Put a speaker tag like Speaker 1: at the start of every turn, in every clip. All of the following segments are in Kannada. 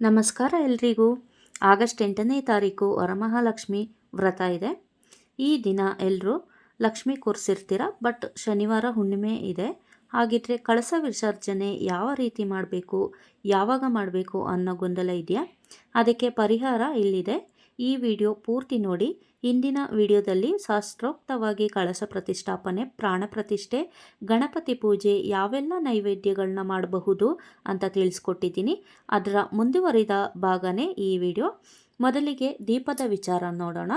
Speaker 1: ನಮಸ್ಕಾರ ಎಲ್ರಿಗೂ. ಆಗಸ್ಟ್ ಎಂಟನೇ ತಾರೀಕು ವರಮಹಾಲಕ್ಷ್ಮಿ ವ್ರತ ಇದೆ. ಈ ದಿನ ಎಲ್ಲರೂ ಲಕ್ಷ್ಮಿ ಕೂರಿಸಿರ್ತೀರ, ಬಟ್ ಶನಿವಾರ ಹುಣ್ಣಿಮೆ ಇದೆ. ಹಾಗಿದ್ರೆ ಕಳಸ ವಿಸರ್ಜನೆ ಯಾವ ರೀತಿ ಮಾಡಬೇಕು, ಯಾವಾಗ ಮಾಡಬೇಕು ಅನ್ನೋ ಗೊಂದಲ ಇದೆಯಾ? ಅದಕ್ಕೆ ಪರಿಹಾರ ಇಲ್ಲಿದೆ. ಈ ವಿಡಿಯೋ ಪೂರ್ತಿ ನೋಡಿ. ಇಂದಿನ ವಿಡಿಯೋದಲ್ಲಿ ಶಾಸ್ತ್ರೋಕ್ತವಾಗಿ ಕಳಸ ಪ್ರತಿಷ್ಠಾಪನೆ, ಪ್ರಾಣ ಪ್ರತಿಷ್ಠೆ, ಗಣಪತಿ ಪೂಜೆ ಯಾವೆಲ್ಲ ನೈವೇದ್ಯಗಳನ್ನ ಮಾಡಬಹುದು ಅಂತ ತಿಳಿಸ್ಕೊಟ್ಟಿದ್ದೀನಿ. ಅದರ ಮುಂದುವರಿದ ಭಾಗನೇ ಈ ವಿಡಿಯೋ. ಮೊದಲಿಗೆ ದೀಪದ ವಿಚಾರ ನೋಡೋಣ.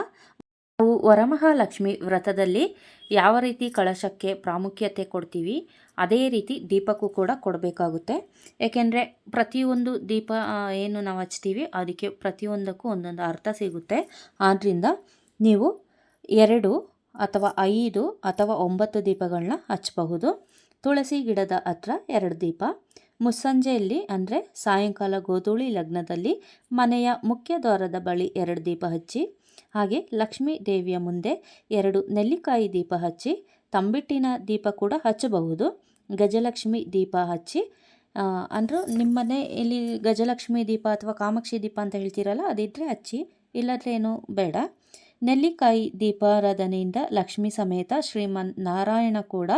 Speaker 1: ವರಮಹಾಲಕ್ಷ್ಮಿ ವ್ರತದಲ್ಲಿ ಯಾವ ರೀತಿ ಕಳಶಕ್ಕೆ ಪ್ರಾಮುಖ್ಯತೆ ಕೊಡ್ತೀವಿ, ಅದೇ ರೀತಿ ದೀಪಕ್ಕೂ ಕೂಡ ಕೊಡಬೇಕಾಗುತ್ತೆ. ಏಕೆಂದರೆ ಪ್ರತಿಯೊಂದು ದೀಪ ಏನು ನಾವು ಹಚ್ತೀವಿ, ಅದಕ್ಕೆ ಪ್ರತಿಯೊಂದಕ್ಕೂ ಒಂದೊಂದು ಅರ್ಥ ಸಿಗುತ್ತೆ. ಆದ್ದರಿಂದ ನೀವು ಎರಡು ಅಥವಾ ಐದು ಅಥವಾ ಒಂಬತ್ತು ದೀಪಗಳನ್ನ ಹಚ್ಚಬಹುದು ತುಳಸಿ ಗಿಡದ ಹತ್ರ ಎರಡು ದೀಪ, ಮುಸ್ಸಂಜೆಯಲ್ಲಿ ಅಂದರೆ ಸಾಯಂಕಾಲ ಗೋಧೂಳಿ ಲಗ್ನದಲ್ಲಿ ಮನೆಯ ಮುಖ್ಯ ದ್ವಾರದ ಬಳಿ ಎರಡು ದೀಪ ಹಚ್ಚಿ ಹಾಗೆ ಲಕ್ಷ್ಮೀ ದೇವಿಯ ಮುಂದೆ ಎರಡು ನೆಲ್ಲಿಕಾಯಿ ದೀಪ ಹಚ್ಚಿ, ತಂಬಿಟ್ಟಿನ ದೀಪ ಕೂಡ ಹಚ್ಚಬಹುದು. ಗಜಲಕ್ಷ್ಮಿ ದೀಪ ಹಚ್ಚಿ ಅಂದ್ರೆ ನಿಮ್ಮನೆ ಇಲ್ಲಿ ಗಜಲಕ್ಷ್ಮಿ ದೀಪ ಅಥವಾ ಕಾಮಾಕ್ಷಿ ದೀಪ ಅಂತ ಹೇಳ್ತೀರಲ್ಲ ಅದಿದ್ದರೆ ಹಚ್ಚಿ, ಇಲ್ಲದ್ರೆ ಏನು ಬೇಡ. ನೆಲ್ಲಿಕಾಯಿ ದೀಪಾರಾಧನೆಯಿಂದ ಲಕ್ಷ್ಮೀ ಸಮೇತ ಶ್ರೀಮನ್ ನಾರಾಯಣ ಕೂಡ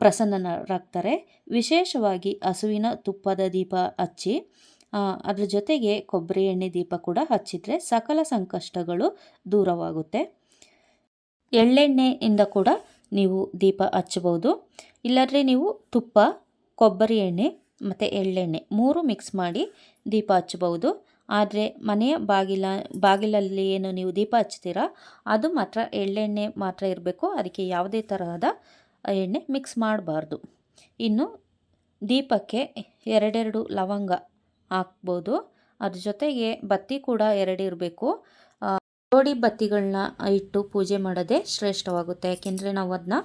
Speaker 1: ಪ್ರಸನ್ನರಾಗ್ತಾರೆ. ವಿಶೇಷವಾಗಿ ಹಸುವಿನ ತುಪ್ಪದ ದೀಪ ಹಚ್ಚಿ ಅದ್ರ ಜೊತೆಗೆ ಕೊಬ್ಬರಿ ಎಣ್ಣೆ ದೀಪ ಕೂಡ ಹಚ್ಚಿದರೆ ಸಕಲ ಸಂಕಷ್ಟಗಳು ದೂರವಾಗುತ್ತೆ. ಎಳ್ಳೆಣ್ಣೆಯಿಂದ ಕೂಡ ನೀವು ದೀಪ ಹಚ್ಚಬಹುದು. ಇಲ್ಲದ್ರೆ ನೀವು ತುಪ್ಪ, ಕೊಬ್ಬರಿ ಎಣ್ಣೆ ಮತ್ತು ಎಳ್ಳೆಣ್ಣೆ ಮೂರು ಮಿಕ್ಸ್ ಮಾಡಿ ದೀಪ ಹಚ್ಚಬಹುದು. ಆದರೆ ಮನೆಯ ಬಾಗಿಲ, ಬಾಗಿಲಲ್ಲಿ ಏನು ನೀವು ದೀಪ ಹಚ್ತೀರಾ, ಅದು ಮಾತ್ರ ಎಳ್ಳೆಣ್ಣೆ ಮಾತ್ರ ಇರಬೇಕು. ಅದಕ್ಕೆ ಯಾವುದೇ ತರಹದ ಎಣ್ಣೆ ಮಿಕ್ಸ್ ಮಾಡಬಾರ್ದು. ಇನ್ನು ದೀಪಕ್ಕೆ ಎರಡೆರಡು ಲವಂಗ ಹಾಕ್ಬೋದು. ಅದ್ರ ಜೊತೆಗೆ ಬತ್ತಿ ಕೂಡ ಎರಡು ಇರಬೇಕು. ಜೋಡಿ ಬತ್ತಿಗಳನ್ನ ಇಟ್ಟು ಪೂಜೆ ಮಾಡೋದೇ ಶ್ರೇಷ್ಠವಾಗುತ್ತೆ. ಯಾಕೆಂದರೆ ನಾವು ಅದನ್ನ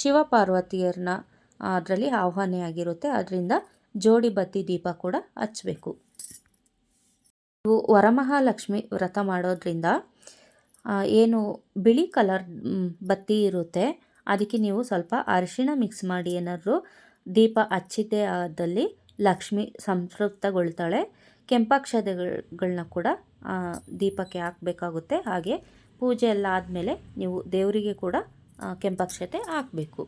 Speaker 1: ಶಿವ ಪಾರ್ವತಿಯರನ್ನ ಅದರಲ್ಲಿ ಆಹ್ವಾನೆ ಆಗಿರುತ್ತೆ. ಅದರಿಂದ ಜೋಡಿ ಬತ್ತಿ ದೀಪ ಕೂಡ ಹಚ್ಚಬೇಕು ನೀವು ವರಮಹಾಲಕ್ಷ್ಮಿ ವ್ರತ ಮಾಡೋದ್ರಿಂದ ಏನು ಬಿಳಿ ಕಲರ್ ಬತ್ತಿ ಇರುತ್ತೆ. ಅದಕ್ಕೆ ನೀವು ಸ್ವಲ್ಪ ಅರಿಶಿಣ ಮಿಕ್ಸ್ ಮಾಡಿ ಏನಾದರೂ ದೀಪ ಹಚ್ಚಿದ್ದೇ ಆದಲ್ಲಿ ಲಕ್ಷ್ಮಿ ಸಂತೃಪ್ತಗೊಳ್ತಾಳೆ. ಕೆಂಪಾಕ್ಷತೆಗಳನ್ನ ಕೂಡ ದೀಪಕ್ಕೆ ಹಾಕಬೇಕಾಗುತ್ತೆ. ಹಾಗೆ ಪೂಜೆ ಎಲ್ಲ ಆದಮೇಲೆ ನೀವು ದೇವರಿಗೆ ಕೂಡ ಕೆಂಪಾಕ್ಷತೆ ಹಾಕಬೇಕು.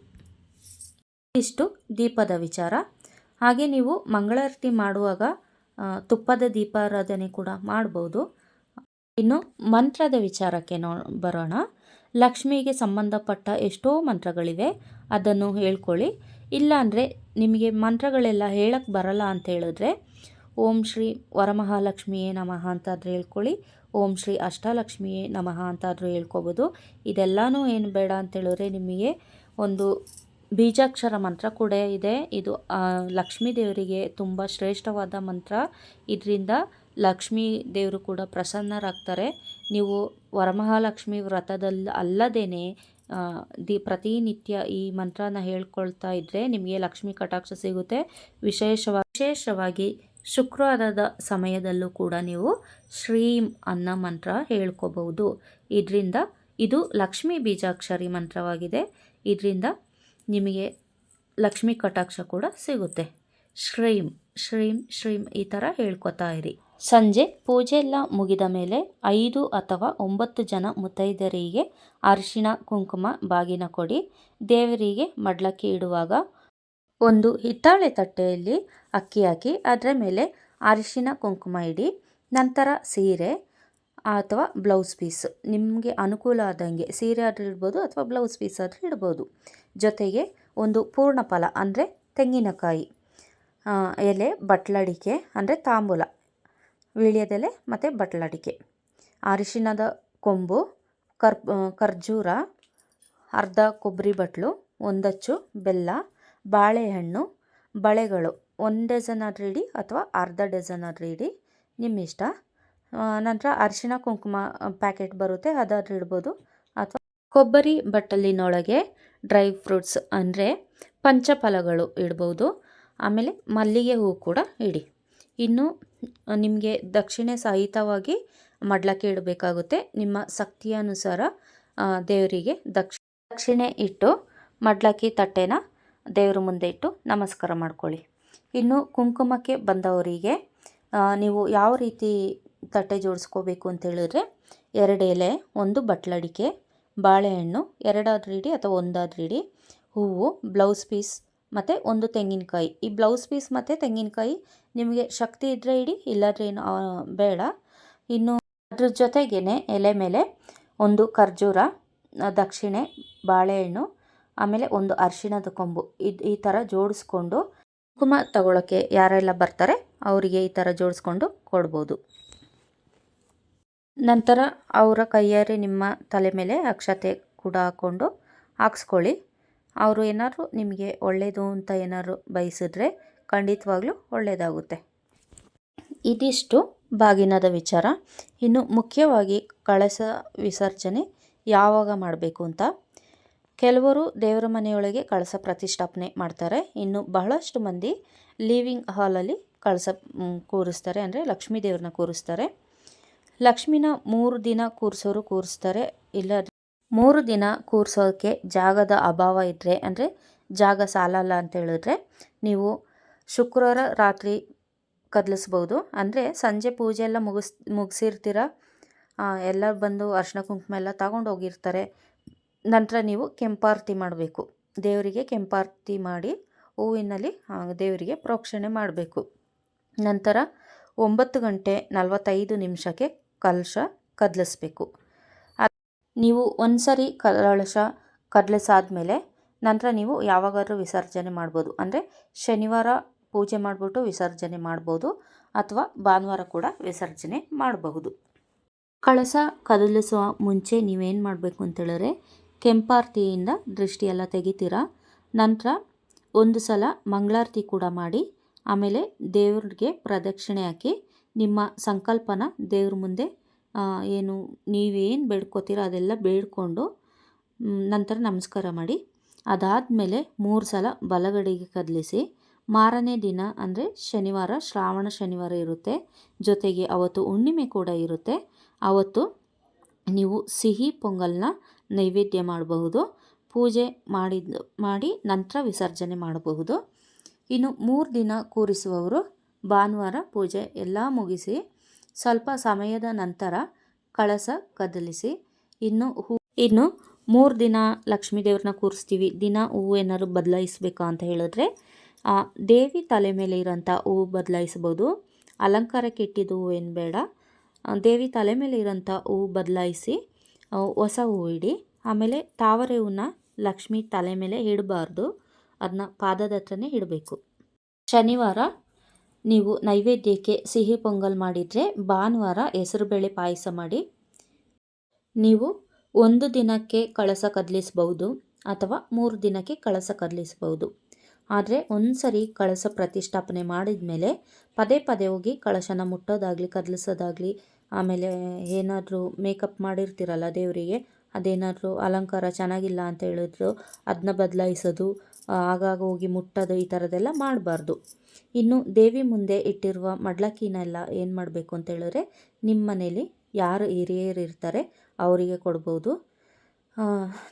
Speaker 1: ಇಷ್ಟು ದೀಪದ ವಿಚಾರ. ಹಾಗೆ ನೀವು ಮಂಗಳಾರತಿ ಮಾಡುವಾಗ ತುಪ್ಪದ ದೀಪಾರಾಧನೆ ಕೂಡ ಮಾಡ್ಬೋದು. ಇನ್ನು ಮಂತ್ರದ ವಿಚಾರಕ್ಕೆ ನೋ, ಬರೋಣ. ಲಕ್ಷ್ಮಿಗೆ ಸಂಬಂಧಪಟ್ಟ ಎಷ್ಟೋ ಮಂತ್ರಗಳಿವೆ. ಅದನ್ನು ಹೇಳ್ಕೊಳ್ಳಿ. ಇಲ್ಲಾಂದರೆ ನಿಮಗೆ ಮಂತ್ರಗಳೆಲ್ಲ ಹೇಳಕ್ಕೆ ಬರಲ್ಲ ಅಂತ ಹೇಳಿದ್ರೆ, ಓಂ ಶ್ರೀ ವರಮಹಾಲಕ್ಷ್ಮಿಯೇ ನಮಃ ಅಂತಾದರೂ ಹೇಳ್ಕೊಳ್ಳಿ, ಓಂ ಶ್ರೀ ಅಷ್ಟಲಕ್ಷ್ಮಿಯೇ ನಮಃ ಅಂತಾದರೂ ಹೇಳ್ಕೊಬೋದು. ಇದೆಲ್ಲನೂ ಏನು ಬೇಡ ಅಂತೇಳಿದ್ರೆ ನಿಮಗೆ ಒಂದು ಬೀಜಾಕ್ಷರ ಮಂತ್ರ ಕೂಡ ಇದೆ. ಇದು ಲಕ್ಷ್ಮೀ ದೇವರಿಗೆ ತುಂಬ ಶ್ರೇಷ್ಠವಾದ ಮಂತ್ರ. ಇದರಿಂದ ಲಕ್ಷ್ಮೀ ದೇವರು ಕೂಡ ಪ್ರಸನ್ನರಾಗ್ತಾರೆ. ನೀವು ವರಮಹಾಲಕ್ಷ್ಮಿ ವ್ರತದಲ್ಲಿ ಅಲ್ಲದೇ ದಿ ಪ್ರತಿನಿತ್ಯ ಈ ಮಂತ್ರನ ಹೇಳ್ಕೊಳ್ತಾ ಇದ್ದರೆ ನಿಮಗೆ ಲಕ್ಷ್ಮಿ ಕಟಾಕ್ಷ ಸಿಗುತ್ತೆ. ವಿಶೇಷವಾಗಿ ವಿಶೇಷವಾಗಿ ಶುಕ್ರವಾರದ ಸಮಯದಲ್ಲೂ ಕೂಡ ನೀವು ಶ್ರೀಂ ಅನ್ನೋ ಮಂತ್ರ ಹೇಳ್ಕೋಬಹುದು. ಇದರಿಂದ ಇದು ಲಕ್ಷ್ಮೀ ಬೀಜಾಕ್ಷರಿ ಮಂತ್ರವಾಗಿದೆ. ಇದರಿಂದ ನಿಮಗೆ ಲಕ್ಷ್ಮಿ ಕಟಾಕ್ಷ ಕೂಡ ಸಿಗುತ್ತೆ. ಶ್ರೀಂ ಶ್ರೀಂ ಶ್ರೀಂ ಈ ಥರ ಹೇಳ್ಕೊತಾ ಇರಿ. ಸಂಜೆ ಪೂಜೆ ಎಲ್ಲ ಮುಗಿದ ಮೇಲೆ ಐದು ಅಥವಾ ಒಂಬತ್ತು ಜನ ಮುತ್ತೈದರಿಗೆ ಅರಿಶಿಣ, ಕುಂಕುಮ, ಬಾಗಿನ ಕೊಡಿ. ದೇವರಿಗೆ ಮಡ್ಲಕ್ಕಿ ಇಡುವಾಗ ಒಂದು ಹಿತ್ತಾಳೆ ತಟ್ಟೆಯಲ್ಲಿ ಅಕ್ಕಿ ಹಾಕಿ, ಅದರ ಮೇಲೆ ಅರಿಶಿನ ಕುಂಕುಮ ಇಡಿ. ನಂತರ ಸೀರೆ ಅಥವಾ ಬ್ಲೌಸ್ ಪೀಸ್. ನಿಮಗೆ ಅನುಕೂಲ ಆದಂಗೆ ಸೀರೆ ಆದರೂ ಇಡ್ಬೋದು ಅಥವಾ ಬ್ಲೌಸ್ ಪೀಸ್ ಆದರೂ ಇಡ್ಬೋದು. ಜೊತೆಗೆ ಒಂದು ಪೂರ್ಣ ಫಲ ಅಂದರೆ ತೆಂಗಿನಕಾಯಿ ಎಲೆ, ಬಟ್ಲಡಿಕೆ ಅಂದರೆ ತಾಂಬೂಲ. ವೀಳ್ಯದೆಲೆ ಮತ್ತು ಬಟ್ಲಡಿಕೆ. ಅರಿಶಿಣದ ಕೊಂಬು, ಕರ್ ಖರ್ಜೂರ, ಅರ್ಧ ಕೊಬ್ಬರಿ ಬಟ್ಲು, ಒಂದಚ್ಚು ಬೆಲ್ಲ, ಬಾಳೆಹಣ್ಣು, ಬಳೆಗಳು ಒಂದು ಡಜನ್ ಆದರೂ ಇಡಿ ಅಥವಾ ಅರ್ಧ ಡಜನ್ ಆದರೂ ಇಡಿ ನಿಮ್ಮ ಇಷ್ಟ. ನಂತರ ಅರಿಶಿಣ ಕುಂಕುಮ ಪ್ಯಾಕೆಟ್ ಬರುತ್ತೆ, ಅದಾದರೂ ಇಡ್ಬೋದು. ಅಥವಾ ಕೊಬ್ಬರಿ ಬಟ್ಟಲಿನೊಳಗೆ ಡ್ರೈ ಫ್ರೂಟ್ಸ್ ಅಂದರೆ ಪಂಚಫಲಗಳು ಇಡ್ಬೋದು. ಆಮೇಲೆ ಮಲ್ಲಿಗೆ ಹೂವು ಕೂಡ ಇಡಿ. ಇನ್ನು ನಿಮಗೆ ದಕ್ಷಿಣೆ ಸಹಿತವಾಗಿ ಮಡ್ಲಕ್ಕೆ ಇಡಬೇಕಾಗುತ್ತೆ. ನಿಮ್ಮ ಶಕ್ತಿಯನುಸಾರ ದೇವರಿಗೆ ದಕ್ಷ, ದಕ್ಷಿಣೆ ಇಟ್ಟು ಮಡ್ಲಕ್ಕಿ ತಟ್ಟೆನ ದೇವರ ಮುಂದೆ ಇಟ್ಟು ನಮಸ್ಕಾರ ಮಾಡ್ಕೊಳ್ಳಿ. ಇನ್ನು ಕುಂಕುಮಕ್ಕೆ ಬಂದವರಿಗೆ ನೀವು ಯಾವ ರೀತಿ ತಟ್ಟೆ ಜೋಡಿಸ್ಕೋಬೇಕು ಅಂತ ಹೇಳಿದ್ರೆ, ಎರಡು ಎಲೆ, ಒಂದು ಬಟ್ಲಡಿಕೆ, ಬಾಳೆಹಣ್ಣು, ಎರಡಾದ್ರೂ ಇಡಿ ಅಥವಾ ಒಂದಾದ್ರೂ ಇಡಿ, ಹೂವು, ಬ್ಲೌಸ್ ಪೀಸ್ ಮತ್ತು ಒಂದು ತೆಂಗಿನಕಾಯಿ. ಈ ಬ್ಲೌಸ್ ಪೀಸ್ ಮತ್ತು ತೆಂಗಿನಕಾಯಿ ನಿಮಗೆ ಶಕ್ತಿ ಇದ್ದರೆ ಇಡಿ, ಇಲ್ಲಾದ್ರೆ ಏನು ಬೇಡ. ಇನ್ನು ಅದ್ರ ಜೊತೆಗೇ ಎಲೆ ಮೇಲೆ ಒಂದು ಖರ್ಜೂರ ದಕ್ಷಿಣೆ, ಬಾಳೆಹಣ್ಣು, ಆಮೇಲೆ ಒಂದು ಅರಿಶಿಣದ ಕೊಂಬು, ಇದು, ಈ ಥರ ಜೋಡಿಸ್ಕೊಂಡು ಕುಂಕುಮ ತಗೊಳ್ಳೋಕ್ಕೆ ಯಾರೆಲ್ಲ ಬರ್ತಾರೆ ಅವರಿಗೆ ಈ ಥರ ಜೋಡಿಸ್ಕೊಂಡು ಕೊಡ್ಬೋದು. ನಂತರ ಅವರ ಕೈಯಾರೆ ನಿಮ್ಮ ತಲೆ ಮೇಲೆ ಅಕ್ಷತೆ ಕೂಡ ಹಾಕ್ಕೊಂಡು ಹಾಕ್ಸ್ಕೊಳ್ಳಿ. ಅವರು ಏನಾದರೂ ನಿಮಗೆ ಒಳ್ಳೆಯದು ಅಂತ ಏನಾದ್ರು ಬಯಸಿದ್ರೆ ಖಂಡಿತವಾಗ್ಲೂ ಒಳ್ಳೆಯದಾಗುತ್ತೆ. ಇದಿಷ್ಟು ಬಾಗಿನದ ವಿಚಾರ. ಇನ್ನು ಮುಖ್ಯವಾಗಿ ಕಳಸ ವಿಸರ್ಜನೆ ಯಾವಾಗ ಮಾಡಬೇಕು ಅಂತ. ಕೆಲವರು ದೇವರ ಮನೆಯೊಳಗೆ ಕಳಸ ಪ್ರತಿಷ್ಠಾಪನೆ ಮಾಡ್ತಾರೆ. ಇನ್ನು ಬಹಳಷ್ಟು ಮಂದಿ ಲಿವಿಂಗ್ ಹಾಲಲ್ಲಿ ಕಳಸ ಕೂರಿಸ್ತಾರೆ. ಅಂದರೆ ಲಕ್ಷ್ಮೀ ದೇವ್ರನ್ನ ಕೂರಿಸ್ತಾರೆ. ಲಕ್ಷ್ಮಿನ ಮೂರು ದಿನ ಕೂರಿಸೋರು ಕೂರಿಸ್ತಾರೆ. ಇಲ್ಲ, ಮೂರು ದಿನ ಕೂರಿಸೋಕ್ಕೆ ಜಾಗದ ಅಭಾವ ಇದ್ದರೆ ಅಂದರೆ ಜಾಗ ಸಾಲಲ್ಲ ಅಂತ ಹೇಳಿದ್ರೆ, ನೀವು ಶುಕ್ರವಾರ ರಾತ್ರಿ ಕದಲಿಸ್ಬೋದು. ಅಂದರೆ ಸಂಜೆ ಪೂಜೆ ಎಲ್ಲ ಮುಗಿಸ್, ಮುಗಿಸಿರ್ತೀರ ಎಲ್ಲ ಬಂದು ಅರ್ಶಿನ ಕುಂಕುಮ ಎಲ್ಲ ತಗೊಂಡು ಹೋಗಿರ್ತಾರೆ. ನಂತರ ನೀವು ಕೆಂಪಾರತಿ ಮಾಡಬೇಕು. ದೇವರಿಗೆ ಕೆಂಪಾರತಿ ಮಾಡಿ ಹೂವಿನಲ್ಲಿ ದೇವರಿಗೆ ಪ್ರೋಕ್ಷಣೆ ಮಾಡಬೇಕು. ನಂತರ ಒಂಬತ್ತು ಗಂಟೆ ನಲವತ್ತೈದು ನಿಮಿಷಕ್ಕೆ ಕಲಶ ಕದಲಿಸ್ಬೇಕು. ನೀವು ಒಂದು ಸರಿ ಕಲಶ ಕದಲಿಸಾದ್ಮೇಲೆ ನಂತರ ನೀವು ಯಾವಾಗಾದ್ರೂ ವಿಸರ್ಜನೆ ಮಾಡ್ಬೋದು. ಅಂದರೆ ಶನಿವಾರ ಪೂಜೆ ಮಾಡಿಬಿಟ್ಟು ವಿಸರ್ಜನೆ ಮಾಡ್ಬೋದು ಅಥವಾ ಭಾನುವಾರ ಕೂಡ ವಿಸರ್ಜನೆ ಮಾಡಬಹುದು. ಕಳಸ ಕದಲಿಸುವ ಮುಂಚೆ ನೀವೇನು ಮಾಡಬೇಕು ಅಂತೇಳಿದ್ರೆ ಕೆಂಪಾರತಿಯಿಂದ ದೃಷ್ಟಿಯೆಲ್ಲ ತೆಗಿತೀರಾ? ನಂತರ ಒಂದು ಸಲ ಮಂಗಳಾರತಿ ಕೂಡ ಮಾಡಿ, ಆಮೇಲೆ ದೇವ್ರಿಗೆ ಪ್ರದಕ್ಷಿಣೆ ಹಾಕಿ ನಿಮ್ಮ ಸಂಕಲ್ಪನ ದೇವ್ರ ಮುಂದೆ ಏನು ನೀವೇನು ಬೇಡ್ಕೋತೀರೋ ಅದೆಲ್ಲ ಬೇಡ್ಕೊಂಡು ನಂತರ ನಮಸ್ಕಾರ ಮಾಡಿ, ಅದಾದಮೇಲೆ ಮೂರು ಸಲ ಬಲಗಡೆಗೆ ಕದಲಿಸಿ ಮಾರನೇ ದಿನ ಅಂದರೆ ಶನಿವಾರ, ಶ್ರಾವಣ ಶನಿವಾರ ಇರುತ್ತೆ. ಜೊತೆಗೆ ಅವತ್ತು ಹುಣ್ಣಿಮೆ ಕೂಡ ಇರುತ್ತೆ. ಅವತ್ತು ನೀವು ಸಿಹಿ ಪೊಂಗಲ್ನ ನೈವೇದ್ಯ ಮಾಡಬಹುದು. ಪೂಜೆ ಮಾಡಿದ, ಮಾಡಿ ನಂತರ ವಿಸರ್ಜನೆ ಮಾಡಬಹುದು. ಇನ್ನು ಮೂರು ದಿನ ಕೂರಿಸುವವರು ಭಾನುವಾರ ಪೂಜೆ ಎಲ್ಲ ಮುಗಿಸಿ, ಸ್ವಲ್ಪ ಸಮಯದ ನಂತರ ಕಳಸ ಕದಲಿಸಿ, ಇನ್ನು ಹೂ, ಇನ್ನು ಮೂರು ದಿನ ಲಕ್ಷ್ಮೀ ದೇವ್ರನ್ನ ಕೂರಿಸ್ತೀವಿ. ದಿನ ಹೂವು ಏನಾದ್ರು ಬದಲಾಯಿಸ್ಬೇಕಾ ಅಂತ ಹೇಳಿದ್ರೆ ದೇವಿ ತಲೆ ಮೇಲೆ ಇರೋಂಥ ಹೂವು ಬದಲಾಯಿಸ್ಬೋದು. ಅಲಂಕಾರಕ್ಕೆ ಇಟ್ಟಿದ್ದು ಹೂವು ಏನು ಬೇಡ ದೇವಿ ತಲೆ ಮೇಲೆ ಇರೋಂಥ ಹೂವು ಬದಲಾಯಿಸಿ ಹೊಸ ಹೂವು ಇಡಿ. ಆಮೇಲೆ ತಾವರೆ ಹೂವನ್ನ ಲಕ್ಷ್ಮಿ ತಲೆ ಮೇಲೆ ಇಡಬಾರ್ದು. ಅದನ್ನ ಪಾದದ ಹತ್ರನೇ ಇಡಬೇಕು. ಶನಿವಾರ ನೀವು ನೈವೇದ್ಯಕ್ಕೆ ಸಿಹಿ ಪೊಂಗಲ್ ಮಾಡಿದರೆ ಭಾನುವಾರ ಹೆಸರುಬೇಳೆ ಪಾಯಸ ಮಾಡಿ. ನೀವು ಒಂದು ದಿನಕ್ಕೆ ಕಳಸ ಕದಲಿಸ್ಬೌದು ಅಥವಾ ಮೂರು ದಿನಕ್ಕೆ ಕಳಸ ಕದಲಿಸ್ಬಹುದು ಆದರೆ ಒಂದು ಸರಿ ಕಳಸ ಪ್ರತಿಷ್ಠಾಪನೆ ಮಾಡಿದ ಮೇಲೆ ಪದೇ ಪದೇ ಹೋಗಿ ಕಳಶನ ಮುಟ್ಟೋದಾಗಲಿ, ಕದಲಿಸೋದಾಗಲಿ, ಆಮೇಲೆ ಏನಾದರೂ ಮೇಕಪ್ ಮಾಡಿರ್ತೀರಲ್ಲ ದೇವರಿಗೆ, ಅದೇನಾದರೂ ಅಲಂಕಾರ ಚೆನ್ನಾಗಿಲ್ಲ ಅಂತ ಹೇಳಿದ್ರು ಅದನ್ನ ಬದಲಾಯಿಸೋದು ಆಗಾಗ ಹೋಗಿ ಮುಟ್ಟೋದು ಈ ಥರದ್ದೆಲ್ಲ ಮಾಡಬಾರ್ದು. ಇನ್ನು ದೇವಿ ಮುಂದೆ ಇಟ್ಟಿರುವ ಮಡ್ಲಕ್ಕಿನೆಲ್ಲ ಏನು ಮಾಡಬೇಕು ಅಂತ ಹೇಳಿದ್ರೆ ನಿಮ್ಮ ಮನೇಲಿ ಯಾರು ಹಿರಿಯರು ಇರ್ತಾರೆ ಅವರಿಗೆ ಕೊಡ್ಬೋದು.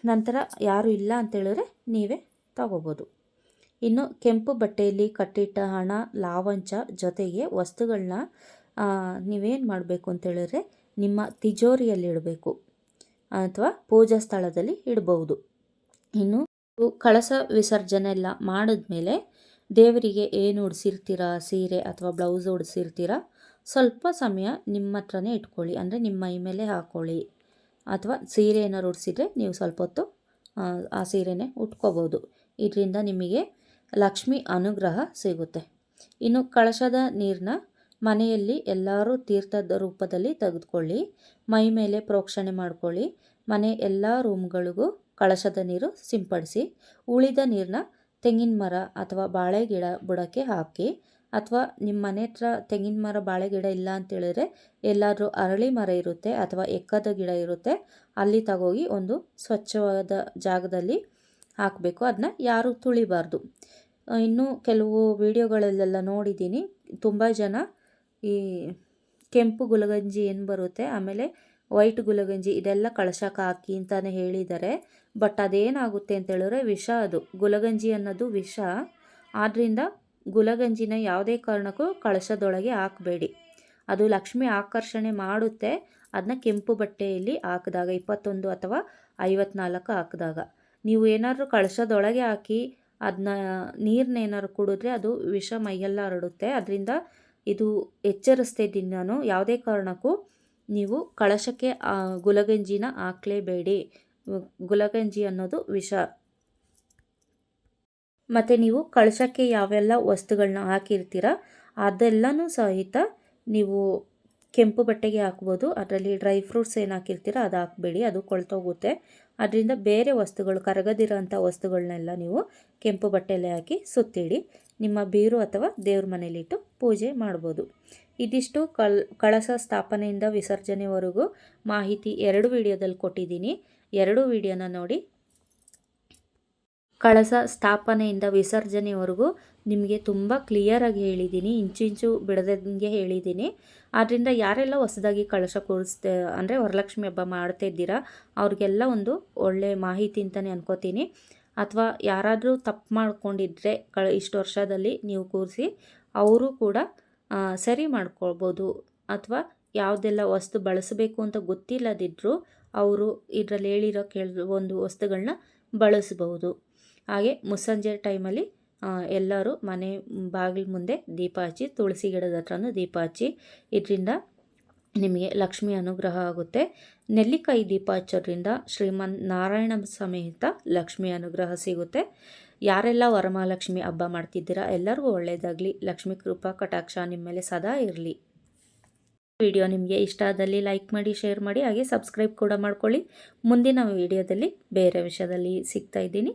Speaker 1: ನಂತರ ಯಾರು ಇಲ್ಲ ಅಂತೇಳಿದ್ರೆ ನೀವೇ ತಗೋಬೋದು. ಇನ್ನು ಕೆಂಪು ಬಟ್ಟೆಯಲ್ಲಿ ಕಟ್ಟಿಟ್ಟ ಹಣ, ಲಾವಂಚ ಜೊತೆಗೆ ವಸ್ತುಗಳನ್ನ ನೀವೇನು ಮಾಡಬೇಕು ಅಂತ ಹೇಳಿದ್ರೆ ನಿಮ್ಮ ತಿಜೋರಿಯಲ್ಲಿ ಇಡಬೇಕು ಅಥವಾ ಪೂಜಾ ಸ್ಥಳದಲ್ಲಿ ಇಡಬಹುದು ಇನ್ನು ಕಳಸ ವಿಸರ್ಜನೆ ಎಲ್ಲ ಮಾಡಿದ್ಮೇಲೆ ದೇವರಿಗೆ ಏನು ಉಡಿಸಿರ್ತೀರಾ, ಸೀರೆ ಅಥವಾ ಬ್ಲೌಸ್ ಉಡಿಸಿರ್ತೀರಾ, ಸ್ವಲ್ಪ ಸಮಯ ನಿಮ್ಮ ಹತ್ರನೇ ಇಟ್ಕೊಳ್ಳಿ. ಅಂದರೆ ನಿಮ್ಮ ಮೈ ಮೇಲೆ ಹಾಕ್ಕೊಳ್ಳಿ ಅಥವಾ ಸೀರೆ ಏನಾದ್ರು ಉಡಿಸಿದ್ರೆ ನೀವು ಸ್ವಲ್ಪ ಹೊತ್ತು ಆ ಸೀರೆನೇ ಉಟ್ಕೋಬೋದು. ಇದರಿಂದ ನಿಮಗೆ ಲಕ್ಷ್ಮಿ ಅನುಗ್ರಹ ಸಿಗುತ್ತೆ. ಇನ್ನು ಕಳಶದ ನೀರನ್ನ ಮನೆಯಲ್ಲಿ ಎಲ್ಲರೂ ತೀರ್ಥದ ರೂಪದಲ್ಲಿ ತೆಗೆದುಕೊಳ್ಳಿ. ಮೈ ಮೇಲೆ ಪ್ರೋಕ್ಷಣೆ ಮಾಡ್ಕೊಳ್ಳಿ. ಮನೆ ಎಲ್ಲ ರೂಮ್ಗಳಿಗೂ ಕಳಶದ ನೀರು ಸಿಂಪಡಿಸಿ, ಉಳಿದ ನೀರನ್ನ ತೆಂಗಿನ ಮರ ಅಥವಾ ಬಾಳೆ ಗಿಡ ಬುಡಕ್ಕೆ ಹಾಕಿ, ಅಥವಾ ನಿಮ್ಮ ಮನೆ ಹತ್ರ ತೆಂಗಿನ ಮರ ಬಾಳೆ ಗಿಡ ಇಲ್ಲ ಅಂತೇಳಿದ್ರೆ ಎಲ್ಲಾದರೂ ಅರಳಿ ಮರ ಇರುತ್ತೆ ಅಥವಾ ಎಕ್ಕದ ಗಿಡ ಇರುತ್ತೆ, ಅಲ್ಲಿ ತಗೋಗಿ ಒಂದು ಸ್ವಚ್ಛವಾದ ಜಾಗದಲ್ಲಿ ಹಾಕಬೇಕು. ಅದನ್ನ ಯಾರೂ ತುಳಿಬಾರ್ದು. ಇನ್ನು ಕೆಲವು ವಿಡಿಯೋಗಳಲ್ಲೆಲ್ಲ ನೋಡಿದ್ದೀನಿ. ತುಂಬ ಜನ ಈ ಕೆಂಪು ಗುಲಗಂಜಿ ಏನು ಬರುತ್ತೆ, ಆಮೇಲೆ ವೈಟ್ ಗುಲಗಂಜಿ ಇದೆಲ್ಲ ಕಳಶಕ್ಕೆ ಹಾಕಿ ಅಂತಾನೆ ಹೇಳಿದ್ದಾರೆ. ಬಟ್ ಅದೇನಾಗುತ್ತೆ ಅಂತ ಹೇಳಿದ್ರೆ ವಿಷ ಅದು. ಗುಲಗಂಜಿ ಅನ್ನೋದು ವಿಷ. ಆದ್ದರಿಂದ ಗುಲಗಂಜಿನ ಯಾವುದೇ ಕಾರಣಕ್ಕೂ ಕಳಶದೊಳಗೆ ಹಾಕಬೇಡಿ. ಅದು ಲಕ್ಷ್ಮಿ ಆಕರ್ಷಣೆ ಮಾಡುತ್ತೆ. ಅದನ್ನ ಕೆಂಪು ಬಟ್ಟೆಯಲ್ಲಿ ಹಾಕಿದಾಗ, ಇಪ್ಪತ್ತೊಂದು ಅಥವಾ ಐವತ್ನಾಲ್ಕು ಹಾಕಿದಾಗ. ನೀವು ಏನಾದರೂ ಕಳಶದೊಳಗೆ ಹಾಕಿ ಅದನ್ನ ನೀರನ್ನ ಏನಾದ್ರು ಕುಡಿದ್ರೆ ಅದು ವಿಷ ಮೈಯೆಲ್ಲ ಹರಡುತ್ತೆ. ಅದರಿಂದ ಇದು ಎಚ್ಚರಿಸ್ತಾ ಇದ್ದೀನಿ ನಾನು ಯಾವುದೇ ಕಾರಣಕ್ಕೂ ನೀವು ಕಳಶಕ್ಕೆ ಗುಲಗಂಜಿನ ಹಾಕಲೇಬೇಡಿ. ಗುಲಗಂಜಿ ಅನ್ನೋದು ವಿಷ. ಮತ್ತು ನೀವು ಕಳಶಕ್ಕೆ ಯಾವೆಲ್ಲ ವಸ್ತುಗಳನ್ನ ಹಾಕಿರ್ತೀರ ಅದೆಲ್ಲನೂ ಸಹಿತ ನೀವು ಕೆಂಪು ಬಟ್ಟೆಗೆ ಹಾಕ್ಬೋದು. ಅದರಲ್ಲಿ ಡ್ರೈ ಫ್ರೂಟ್ಸ್ ಏನು ಹಾಕಿರ್ತೀರ ಅದು ಹಾಕ್ಬೇಡಿ, ಅದು ಕೊಳ್ತೋಗುತ್ತೆ. ಅದರಿಂದ ಬೇರೆ ವಸ್ತುಗಳು ಕರಗದಿರೋಂಥ ವಸ್ತುಗಳನ್ನೆಲ್ಲ ನೀವು ಕೆಂಪು ಬಟ್ಟೆಯಲ್ಲಿ ಹಾಕಿ ಸುತ್ತಿಡಿ. ನಿಮ್ಮ ಬೀರು ಅಥವಾ ದೇವ್ರ ಮನೇಲಿಟ್ಟು ಪೂಜೆ ಮಾಡ್ಬೋದು. ಇದಿಷ್ಟು ಕಳಸ ಸ್ಥಾಪನೆಯಿಂದ ವಿಸರ್ಜನೆವರೆಗೂ ಮಾಹಿತಿ ಎರಡು ವಿಡಿಯೋದಲ್ಲಿ ಕೊಟ್ಟಿದ್ದೀನಿ. ಎರಡು ವಿಡಿಯೋನ ನೋಡಿ ಕಳಸ ಸ್ಥಾಪನೆಯಿಂದ ವಿಸರ್ಜನೆವರೆಗೂ ನಿಮಗೆ ತುಂಬ ಕ್ಲಿಯರಾಗಿ ಹೇಳಿದ್ದೀನಿ ಇಂಚು ಇಂಚು ಬಿಡದಂಗೆ ಹೇಳಿದ್ದೀನಿ ಆದ್ದರಿಂದ ಯಾರೆಲ್ಲ ಹೊಸದಾಗಿ ಕಳಶ ಕೂರಿಸ್ತೆ, ಅಂದರೆ ವರಲಕ್ಷ್ಮಿ ಹಬ್ಬ ಮಾಡ್ತಾ ಇದ್ದೀರಾ, ಅವ್ರಿಗೆಲ್ಲ ಒಂದು ಒಳ್ಳೆ ಮಾಹಿತಿ ಅಂತಲೇ ಅನ್ಕೋತೀನಿ. ಅಥವಾ ಯಾರಾದರೂ ತಪ್ಪು ಮಾಡ್ಕೊಂಡಿದ್ರೆ ಕಳ, ಇಷ್ಟು ವರ್ಷದಲ್ಲಿ ನೀವು ಕೂರಿಸಿ, ಅವರು ಕೂಡ ಸರಿ ಮಾಡ್ಕೊಳ್ಬೋದು. ಅಥವಾ ಯಾವುದೆಲ್ಲ ವಸ್ತು ಬಳಸಬೇಕು ಅಂತ ಗೊತ್ತಿಲ್ಲದಿದ್ದರೂ ಅವರು ಇದರಲ್ಲಿ ಹೇಳಿರೋ ಕೆಲವೊಂದು ವಸ್ತುಗಳನ್ನ ಬಳಸ್ಬೋದು. ಹಾಗೆ ಮುಸ್ಸಂಜೆ ಟೈಮಲ್ಲಿ ಎಲ್ಲರೂ ಮನೆ ಬಾಗಿಲ ಮುಂದೆ ದೀಪ ಹಚ್ಚಿ, ತುಳಸಿ ಗಿಡದ ಹತ್ರನೂ ದೀಪ ಹಚ್ಚಿ, ಇದರಿಂದ ನಿಮಗೆ ಲಕ್ಷ್ಮಿ ಅನುಗ್ರಹ ಆಗುತ್ತೆ. ನೆಲ್ಲಿಕಾಯಿ ದೀಪ ಹಚ್ಚೋದ್ರಿಂದ ಶ್ರೀಮನ್ ನಾರಾಯಣ ಸಮೇತ ಲಕ್ಷ್ಮಿ ಅನುಗ್ರಹ ಸಿಗುತ್ತೆ. ಯಾರೆಲ್ಲ ವರಮಹಾಲಕ್ಷ್ಮಿ ಹಬ್ಬ ಮಾಡ್ತಿದ್ದೀರಾ, ಎಲ್ಲರಿಗೂ ಒಳ್ಳೆಯದಾಗಲಿ ಲಕ್ಷ್ಮೀ ಕೃಪಾ ಕಟಾಕ್ಷ ನಿಮ್ಮ ಮೇಲೆ ಸದಾ ಇರಲಿ. ವಿಡಿಯೋ ನಿಮಗೆ ಇಷ್ಟ ಆದಲ್ಲಿ ಲೈಕ್ ಮಾಡಿ, ಶೇರ್ ಮಾಡಿ, ಹಾಗೆ ಸಬ್ಸ್ಕ್ರೈಬ್ ಕೂಡ ಮಾಡ್ಕೊಳ್ಳಿ. ಮುಂದಿನ ವಿಡಿಯೋದಲ್ಲಿ ಬೇರೆ ವಿಷಯದಲ್ಲಿ ಸಿಗ್ತಾ ಇದ್ದೀನಿ.